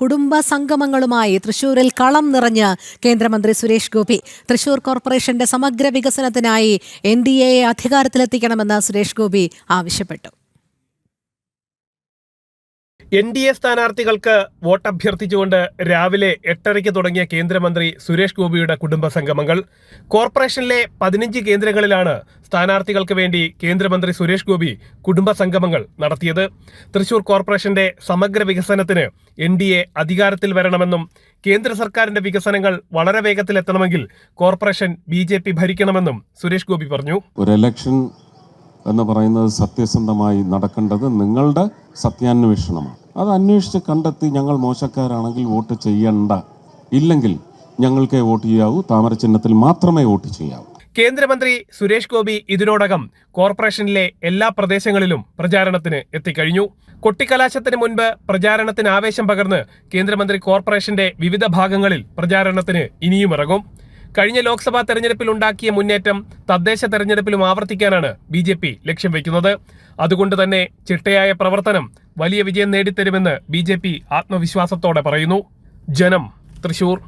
കുടുംബ സംഗമങ്ങളുമായി തൃശൂരിൽ കളം നിറഞ്ഞ് കേന്ദ്രമന്ത്രി സുരേഷ് ഗോപി. തൃശൂർ കോർപ്പറേഷന്റെ സമഗ്ര വികസനത്തിനായി എൻ ഡി എയെ അധികാരത്തിലെത്തിക്കണമെന്ന് സുരേഷ് ഗോപി ആവശ്യപ്പെട്ടു. എൻ ഡി എ സ്ഥാനാർത്ഥികൾക്ക് വോട്ട് അഭ്യർത്ഥിച്ചുകൊണ്ട് രാവിലെ എട്ടരയ്ക്ക് തുടങ്ങിയ കേന്ദ്രമന്ത്രി സുരേഷ് ഗോപിയുടെ കുടുംബ സംഗമങ്ങൾ കോർപ്പറേഷനിലെ പതിനഞ്ച് കേന്ദ്രങ്ങളിലാണ് സ്ഥാനാർത്ഥികൾക്ക് വേണ്ടി കേന്ദ്രമന്ത്രി സുരേഷ് ഗോപി കുടുംബ സംഗമങ്ങൾ നടത്തിയത്. തൃശൂർ കോർപ്പറേഷന്റെ സമഗ്ര വികസനത്തിന് എൻ ഡി എ അധികാരത്തിൽ വരണമെന്നും കേന്ദ്ര സർക്കാരിന്റെ വികസനങ്ങൾ വളരെ വേഗത്തിലെത്തണമെങ്കിൽ കോർപ്പറേഷൻ ബി ഭരിക്കണമെന്നും സുരേഷ് ഗോപി പറഞ്ഞു. ഒരു ഇലക്ഷൻ എന്ന് പറയുന്നത് സത്യസന്ധമായി നടക്കേണ്ടത് നിങ്ങളുടെ സത്യാന്വേഷണമാണ്. അത് അന്വേഷിച്ച് കണ്ടെത്തി ഞങ്ങൾ മോശക്കാരാണെങ്കിൽ വോട്ട് ചെയ്യണ്ട. ഇല്ലെങ്കിൽ ഞങ്ങൾക്കേ വോട്ട് ചെയ്യാവൂ താമര ചിഹ്നത്തിൽ മാത്രമേ വോട്ട് ചെയ്യാവൂ. കേന്ദ്രമന്ത്രി സുരേഷ് ഗോപി ഇതിനോടകം കോർപ്പറേഷനിലെ എല്ലാ പ്രദേശങ്ങളിലും പ്രചാരണത്തിന് എത്തിക്കഴിഞ്ഞു. കൊട്ടിക്കലാശത്തിന് മുൻപ് പ്രചാരണത്തിന് ആവേശം പകർന്ന് കേന്ദ്രമന്ത്രി കോർപ്പറേഷന്റെ വിവിധ ഭാഗങ്ങളിൽ പ്രചാരണത്തിന് ഇനിയും ഇറങ്ങും. കഴിഞ്ഞ ലോക്സഭാ തെരഞ്ഞെടുപ്പിൽ ഉണ്ടാക്കിയ മുന്നേറ്റം തദ്ദേശ തെരഞ്ഞെടുപ്പിലും ആവർത്തിക്കാനാണ് ബി ജെ പി ലക്ഷ്യം വയ്ക്കുന്നത് അതുകൊണ്ട് തന്നെ ചിട്ടയായ പ്രവർത്തനം വലിയ വിജയം നേടിത്തരുമെന്ന് ബി ജെ പി ആത്മവിശ്വാസത്തോടെ പറയുന്നു. ജനം തൃശൂർ.